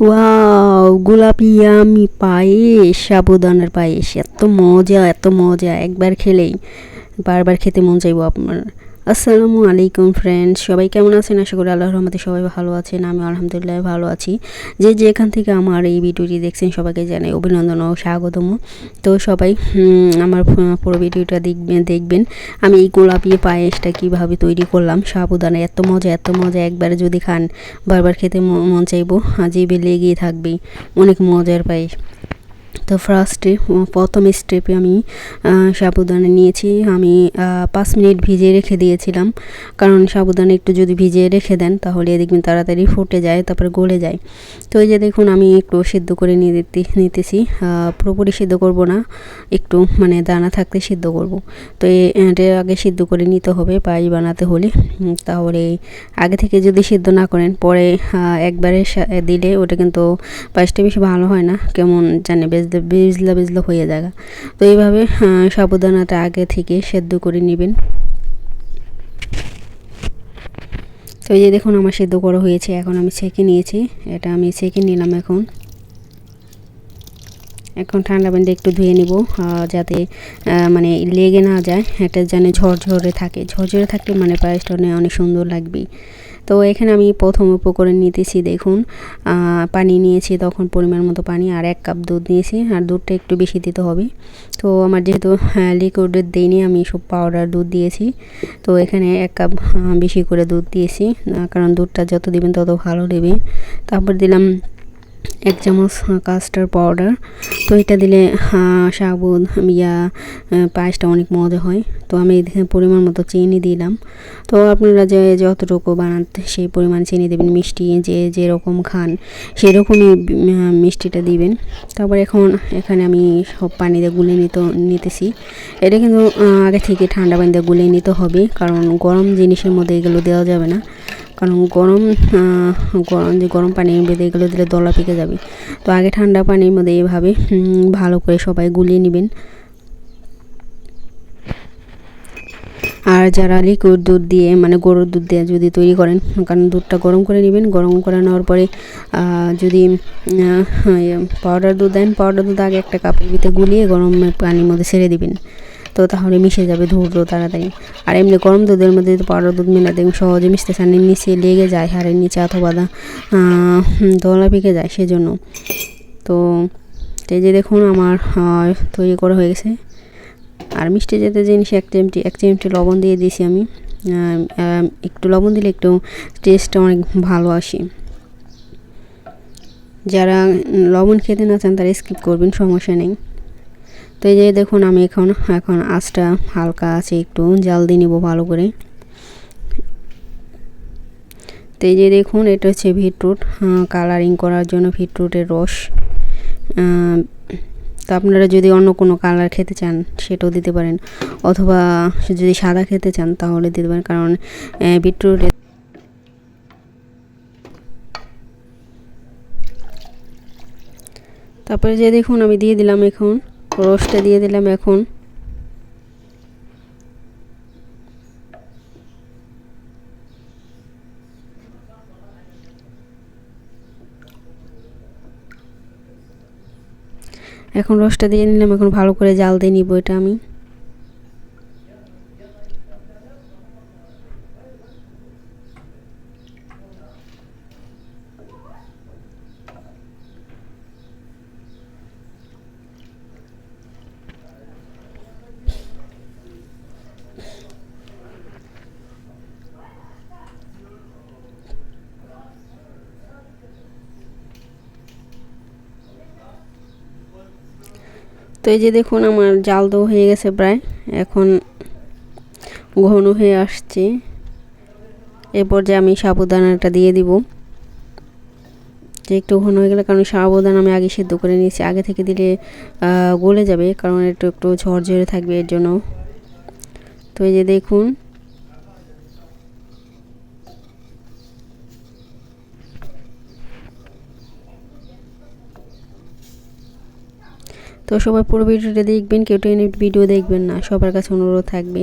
Wow গোলাপি আমি পায়েস সাবুদানার পায়েস, এত মজা এত মজা, একবার খেলেই, বারবার খেতে মন চাইব আপনার। আসসালামু আলাইকুম ফ্রেন্ডস সবাই কেমন আছেন? আশা করি আল্লাহর রহমতে সবাই ভালো আছেন আমি আলহামদুলিল্লাহ ভালো আছি। যে যেখান থেকে আমার এই ভিডিওটি দেখছেন, সবাইকে জানাই অভিনন্দন ও স্বাগতম। তো সবাই আমার পুরো ভিডিওটা দেখবেন দেখবেন। আমি এই গোলাপি পায়েসটা কীভাবে তৈরি করলাম, সাবুদানা, এত মজা এত মজা। একবারে যদি খান, বারবার খেতে মন চাইব আর জিভে লেগেই থাকবে। অনেক মজার পায়েস। তো ফার্স্টে প্রথম স্টেপে আমি সাবুদানা নিয়েছি। আমি পাঁচ মিনিট ভিজিয়ে রেখে দিয়েছিলাম। কারণ সাবুদানা একটু যদি ভিজিয়ে রেখে দেন, তাহলে দেখবেন তাড়াতাড়ি ফুটে যায়, তারপরে গলে যায়। তো এই যে দেখুন, আমি একটু সিদ্ধ করে নিয়ে নিতেছি। পুরোপুরি সিদ্ধ করব না। একটু মানে দানা থাকতে সিদ্ধ করব। তো এটা আগে সিদ্ধ করে নিতে হবে, পায়েস বানাতে হলে। তাহলে আগে থেকে যদি সিদ্ধ না করেন, পরে একবারে দিলে ওটা কিন্তু পায়েসটা বেশি ভালো হয় না। কেমন জানে বেজলে বেজলা হয়ে যায় তো এইভাবে সাবুদানাটা আগে থেকে সেদ্ধ করে নেবেন। তো এই যে দেখুন, আমার সেদ্ধ করা হয়েছে। এখন আমি ছেঁকে নিয়েছি। এটা আমি ছেঁকে নিলাম এখন। এখন ঠান্ডা পানিতে একটু ধুয়ে নিব যাতে মানে লেগে না যায়। এটা যেন ঝরঝরে থাকে। ঝরঝরে থাকলে মানে পায়েসটা অনেক সুন্দর লাগবে তো এখানে আমি প্রথম উপকরণ নিতেছি, দেখুন। পানি নিয়েছি, তখন পরিমাণ মতো পানি, আর এক কাপ দুধ নিয়েছি, আর দুধটা একটু বেশি দিতে হবে। তো আমার যেহেতু লিকুইড দুধ দিইনি, আমি সব পাউডার দুধ দিয়েছি। তো এখানে এক কাপ বেশি করে দুধ দিয়েছি কারণ দুধটা যত দেবেন তত ভালো দেবে। তারপর দিলাম এক চামচ কাস্টার পাউডার তো এটা দিলে সাবুদ ইয়া পায়েসটা অনেক মজা হয়। তো আমি এখানে পরিমাণ মতো চিনি দিলাম। তো আপনারা যে যতটুকু বানাতে সেই পরিমাণ চিনি দেবেন, মিষ্টি যে যেরকম খান, সেরকমই মিষ্টিটা দিবেন। তারপর এখন, এখানে আমি সব পানিতে গুলে নিতে, নিতেছি। এটা কিন্তু আগে থেকে ঠান্ডা পানিতে গুলে নিতে হবে, কারণ গরম জিনিসের মধ্যে এগুলো দেওয়া যাবে না। কারণ গরম গরম যে গরম পানির মধ্যে এগুলো দিলে দলা পেকে যাবে। তো আগে ঠান্ডা পানির মধ্যে এভাবে ভালো করে সবাই গুলিয়ে নেবেন। আর যারা লিকুইড দুধ দিয়ে মানে গরুর দুধ দিয়ে যদি তৈরি করেন, কারণ দুধটা গরম করে নেবেন, গরম করে নেওয়ার পরে যদি পাউডার দুধ দেন পাউডার দুধ আগে একটা কাপের ভিতরে গুলিয়ে গরম পানির মধ্যে ছেড়ে দিবেন। তো তাহলে মিশে যাবে ধৈর্য তাড়াতাড়ি। আর এমনি গরম দুধের মধ্যে যদি পাউডার দুধ মেলা দেখুন সহজে মিশতে চান নিচে লেগে যায় হাড়ের নিচে অথবা দলা পেকে যায় সেজন্য। তো এই যে দেখুন আমার তৈরি করা হয়ে গেছে। আর মিষ্টি জাতীয় জিনিস এক চিমটি এক চিমটি লবণ দিয়ে দিয়েছি আমি। একটু লবণ দিলে একটু টেস্টটা অনেক ভালো আসে। যারা লবণ খেতে না চান তারা স্কিপ করবেন, সমস্যা নেই। তো এই যে দেখুন, আমি এখন এখন আঁচটা হালকা আছে একটু জাল দিয়ে নিব ভালো করে। তো এই যে দেখুন, এটা হচ্ছে ভিটরুট কালারিং করার জন্য ভিটরুটের রস। তো আপনারা যদি অন্য কোনো কালার খেতে চান, সেটাও দিতে পারেন। অথবা যদি সাদা খেতে চান, তাহলে দিতে পারেন, কারণ বিটরুট তারপরে যে দেখুন, আমি দিয়ে দিলাম এখন রসটা দিয়ে দিলাম এখন। এখন রসটা দিয়ে নিলাম, এখন ভালো করে জাল দিয়ে নিব এটা আমি। তো এই যে দেখুন আমার জাল দেওয়া হয়ে গেছে প্রায়। এখন ঘন হয়ে আসছে। এরপর যে আমি সাবুদানাটা দিয়ে দিব। যে একটু ঘন হয়ে গেলে, কারণ সাবুদানা আমি আগে সিদ্ধ করে নিয়েছি। আগে থেকে দিলে গলে যাবে, কারণ একটু একটু ঝরঝরে থাকবে এর জন্য। তো এই যে দেখুন তো সবাই পুরো ভিডিওটা দেখবেন কেউ টেনে ভিডিও দেখবেন না সবার কাছে অনুরোধ থাকবে।